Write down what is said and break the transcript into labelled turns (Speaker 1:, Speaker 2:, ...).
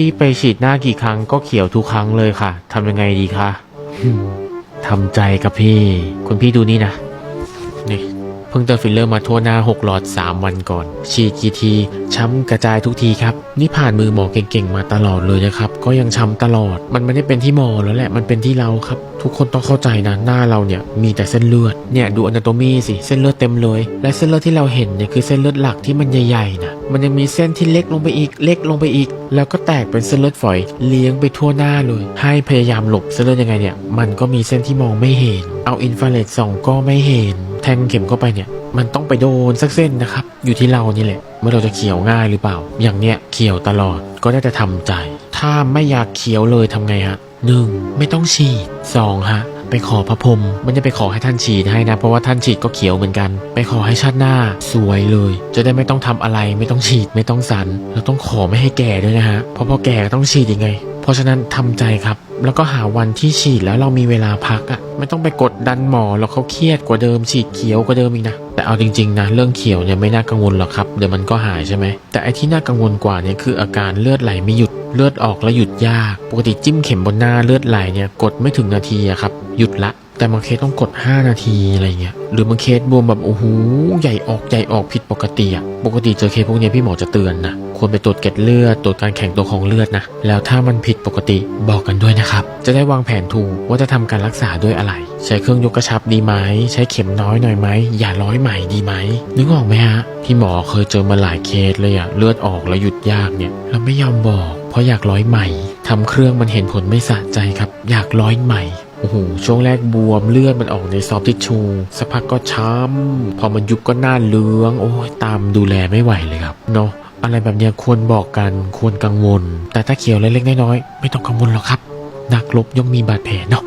Speaker 1: พี่ไปฉีดหน้ากี่ครั้งก็เขียวทุกครั้งเลยค่ะทำยังไงดีคะฮึ่มทำใจกับพี่ คุณพี่ดูนี่นะ นี่เพิ่งเติมฟิลเลอร์มาทั่วหน้า 6 หลอด 3 วันก่อน ฉีดกี่ที ช้ำกระจายทุกทีครับ นี่ผ่านมือหมอเก่งๆ มาตลอดเลยนะครับ ก็ยังช้ำตลอด มันไม่ได้เป็นที่หมอแล้วแหละ มันเป็นที่เราครับ ทุกคนต้องเข้าใจนะ หน้าเราเนี่ยมีแต่เส้นเลือด เนี่ยดูอนาโตมีสิ เส้นเลือดเต็มเลย และเส้นเลือดที่เราเห็นเนี่ยคือเส้นเลือดหลักที่มันใหญ่ๆนะ มันยังมีเส้นที่เล็กลงไปอีก เล็กลงไปอีก แล้วก็แตกเป็นเส้นเลือดฝอย เลี้ยงไปทั่วหน้าเลย ให้พยายามหลบเส้นเลือดยังไงเนี่ย มันก็มีเส้นที่มองไม่เห็น เอาอินฟราเรดส่องก็ไม่เห็น ทงเข็มเข้าไปเนี่ย มันต้องไปโดนสักเส้นนะครับ อยู่ที่เรานี่แหละว่าเราจะเขียวง่ายหรือเปล่า อย่างเนี้ยเขียวตลอดก็ได้แต่ทำใจ ถ้าไม่อยากเขียวเลยทำไงฮะหนึ่งไม่ต้องฉีดสองฮะ ไปขอพระพรมไม่ได้ไปขอให้ท่านฉีดให้นะ เพราะว่าท่านฉีดก็เขียวเหมือนกัน ไปขอให้ชาติหน้าสวยเลย จะได้ไม่ต้องทำอะไรไม่ต้องฉีดไม่ต้องสันแล้วต้องขอไม่ให้แก่ด้วยนะฮะเพราะพอแก่ก็ต้องฉีดยังไง เพราะฉะนั้นทำใจครับแล้วก็หาวันที่ฉีดแล้วเรามีเวลาพักอะ่ะไม่ต้องไปกดดันหมอแล้วเขาเครียดกว่าเดิมฉีดเขียวกว่าเดิมอีกนะแต่เอาจริงๆนะเรื่องเขียวเนี่ยไม่น่ากังวลหรอกครับเดี๋ยวมันก็หายใช่ไหมแต่ไอ้ที่น่ากังวลกว่าเนี่ยคืออาการเลือดไหลไม่หยุด เลือดออกแล้วหยุดยาก ปกติจิ้มเข็มบนหน้าเลือดไหลเนี่ยกดไม่ถึงนาทีอะครับหยุดละแต่บางเคสต้องกด 5 นาทีอะไรเงี้ย หรือบางเคสบวมแบบโอ้โหใหญ่ออกใหญ่ออกผิดปกติอะปกติเจอเคสพวกนี้พี่หมอจะเตือนนะ ควรไปตรวจเกล็ดเลือด ตรวจการแข็งตัวของเลือดนะ แล้วถ้ามันผิดปกติบอกกันด้วยนะครับ จะได้วางแผนถูกว่าจะทำการรักษาด้วยอะไร ใช้เครื่องยกกระชับดีไหม ใช้เข็มน้อยหน่อยไหม อย่าร้อยใหม่ดีไหม นึกออกไหมฮะ พี่หมอเคยเจอมาหลายเคสเลยอะเลือดออกแล้วหยุดยากเนี่ยแล้วไม่ยอมบอก ราะอยากร้อยใหม่ทำเครื่องมันเห็นผลไม่สะใจครับ อยากร้อยใหม่โอ้โหช่วงแรกบวมเลือดมันออกในซอฟต์ทิชชูสักพักก็ช้ำพอมันยุบก็หน้าเหลือง โอ้ยตามดูแลไม่ไหวเลยครับเนาะอะไรแบบเนี้ยควรบอกกันควรกังวล แต่ถ้าเขียวเล็กๆน้อยๆไม่ต้องกังวลหรอกครับ นักรบย่อมมีบาดแผลเนาะ